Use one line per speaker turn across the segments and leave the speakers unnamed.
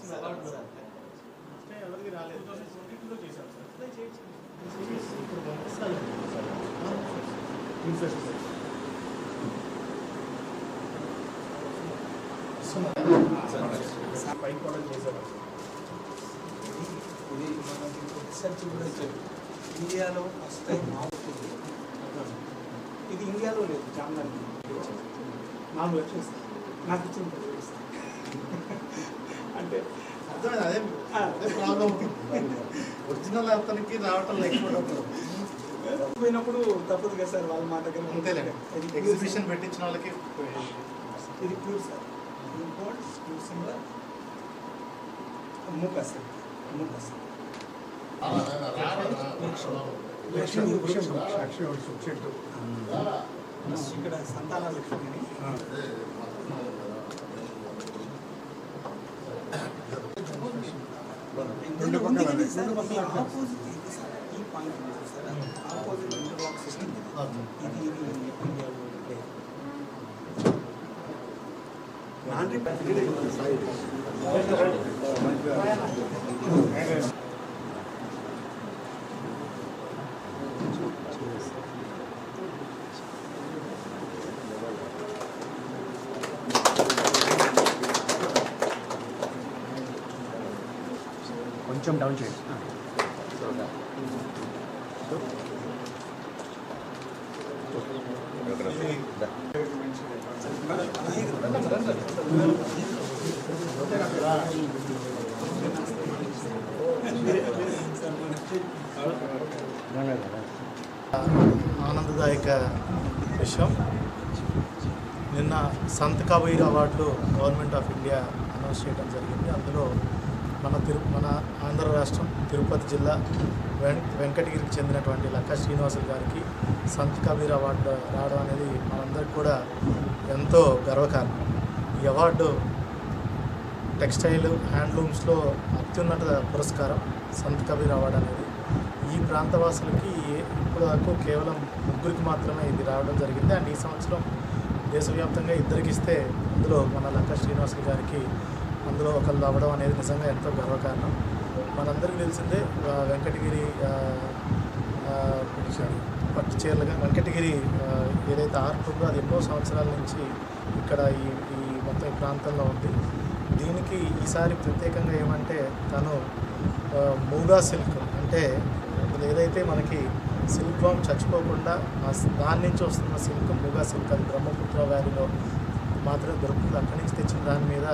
వచ్చింది అవార్డు కూడా
ఎవరికి రాలేదు
ఇప్పుడు వస్తాయి
పైకి కూడా చేసేవాళ్ళు
ఇది మనకి రీసెర్చ్ కూడా ఇచ్చారు. ఇండియాలో ఫస్ట్ టైం అవుతుంది ఇది ఇండియాలో లేదు జామ్నగర్
నాలుగు లక్షలు ఇస్తాను
నాకు పది ఇస్తాను. అంటే
అర్థమైంది అదే అదే ప్రాబ్లం ఒరిజినల్ అతనికి రావటం లేకపోవడం
పోయినప్పుడు తప్పదు కదా సార్ వాళ్ళ మాట దగ్గర
అంతేలేండి
ఇది pure
ఎగ్జిబిషన్ పెట్టించిన వాళ్ళకి
ఇది pure sir import pure symbol మూకా sir మూకా సార్. ఇక్కడ సంతాన లక్ష్మి
రెండు పక్కల అదే.
రెండు పక్కల
కొంచెం డౌన్ చేయండి.
ఆనందదాయక విషయం. నిన్న సంత్ కబీర్ అవార్డులు గవర్నమెంట్ ఆఫ్ ఇండియా అనౌన్స్ చేయడం జరిగింది. అందులో మన తిరు మన ఆంధ్ర రాష్ట్రం తిరుపతి జిల్లా వెం వెంకటగిరికి చెందినటువంటి లక్క శ్రీనివాసులు గారికి సంత్ కబీర్ అవార్డు రావడం అనేది మనందరికి కూడా ఎంతో గర్వకారణం. ఈ అవార్డు టెక్స్టైల్ హ్యాండ్లూమ్స్లో అత్యున్నత పురస్కారం సంత్ కబీర్ అవార్డు అనేది. ఈ ప్రాంతవాసులకి ఇప్పుడు వరకు కేవలం ముగ్గురికి మాత్రమే ఇది రావడం జరిగింది. అండ్ ఈ సంవత్సరం దేశవ్యాప్తంగా ఇద్దరికి ఇస్తే అందులో మన లంక శ్రీనివాసులు గారికి అందులో ఒకళ్ళు అవ్వడం అనేది నిజంగా ఎంతో గర్వకారణం. మనందరికీ తెలిసిందే వెంకటగిరి పట్టు చీరలుగా వెంకటగిరి ఏదైతే ఆర్ట్ ఉందో అది ఎన్నో సంవత్సరాల నుంచి ఇక్కడ ఈ ఈ మొత్తం ఈ ప్రాంతంలో ఉంది. దీనికి ఈసారి ప్రత్యేకంగా ఏమంటే తను మూగా సిల్క్ అంటే ఏదైతే మనకి సిల్క్ వామ్ చచ్చిపోకుండా దాని నుంచి వస్తున్న సిల్క్ మూగా సిల్క్ అది బ్రహ్మపుత్ర వ్యాలీలో మాత్రమే దొరుకుతుంది. అక్కడి నుంచి తెచ్చిన దాని మీద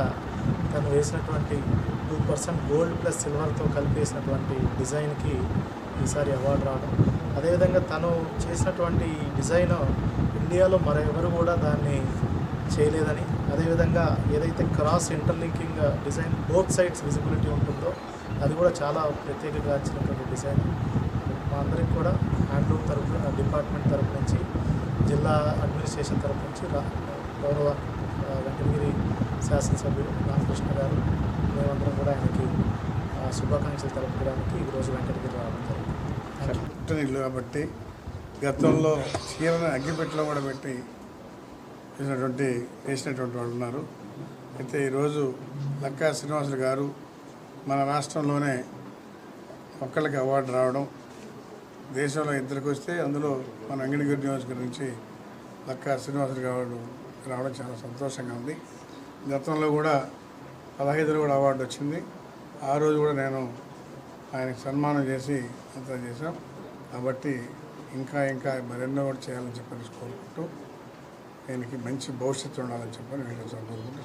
తను వేసినటువంటి టూ పర్సెంట్ గోల్డ్ ప్లస్ సిల్వర్తో కలిపి వేసినటువంటి డిజైన్కి ఈసారి అవార్డు రావడం. అదేవిధంగా తను చేసినటువంటి డిజైన్ ఇండియాలో మరెవరు కూడా దాన్ని చేయలేదని. అదేవిధంగా ఏదైతే cross interlinking design both sides visibility ఉంటుందో అది కూడా చాలా ప్రత్యేకంగా వచ్చినటువంటి డిజైన్. మా అందరికి కూడా హ్యాండ్లూమ్ తరఫున డిపార్ట్మెంట్ తరఫు నుంచి జిల్లా అడ్మినిస్ట్రేషన్ తరఫు నుంచి రా- గౌరవ శాసనసభ్యుడు శాసనసభ్యులు రామకృష్ణ గారు మేమందరం కూడా ఆయనకి ఆ, శుభాకాంక్షలు తెలుపడానికి ఈరోజు వెంకటగిరి రావడం జరిగింది.
ఇల్లు కాబట్టి గతంలో చీరను అగ్గిపెట్టలో కూడా పెట్టి చేసినటువంటి వేసినటువంటి వాళ్ళు ఉన్నారు. అయితే ఈరోజు లక్కా శ్రీనివాసులు గారు మన రాష్ట్రంలోనే ఒక్కళ్ళకి అవార్డు రావడం దేశంలో ఇద్దరికి వస్తే అందులో మన అంగడిగిరి నియోజకవర్గం నుంచి లక్కా శ్రీనివాసులు గారు రావడం చాలా సంతోషంగా ఉంది. గతంలో కూడా పదహైదులో కూడా అవార్డు వచ్చింది. ఆ రోజు కూడా నేను ఆయనకు సన్మానం చేసి అంతా చేశాం. కాబట్టి ఇంకా ఇంకా మరెన్నో కూడా చేయాలని చెప్పని కోరుకుంటూ ఆయనకి మంచి భవిష్యత్తు ఉండాలని చెప్పని నేను కోరుకుంటూ